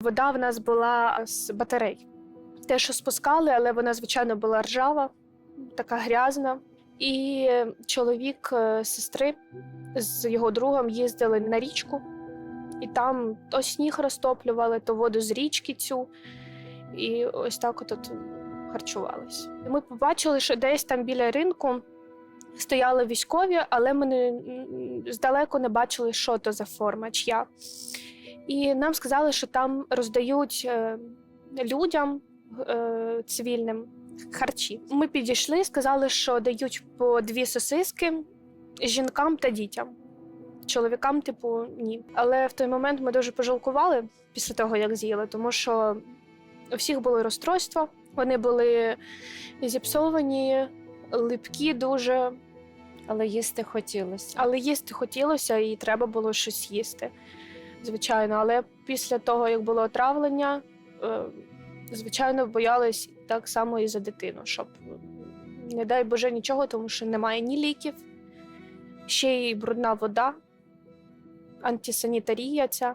Вода в нас була з батарей. Те, що спускали, але вона, звичайно, була ржава, така грязна. І чоловік е, сестри з його другом їздили на річку, і там то сніг розтоплювали, то воду з річки цю. І ось так от, харчувались. Ми побачили, що десь там біля ринку стояли військові, але ми не, здалеку не бачили, що то за форма, чия. І нам сказали, що там роздають е, людям е, цивільним харчі. Ми підійшли, сказали, що дають по дві сосиски жінкам та дітям. Чоловікам, типу, ні. Але в той момент ми дуже пожалкували після того, як з'їли, тому що у всіх були розстройства, вони були зіпсовані, липкі дуже, Але їсти хотілося. але їсти хотілося і треба було щось їсти. Звичайно, але після того, як було отравлення, е, звичайно, боялись так само і за дитину, щоб не дай Боже нічого, тому що немає ні ліків, ще й брудна вода, антисанітарія ця.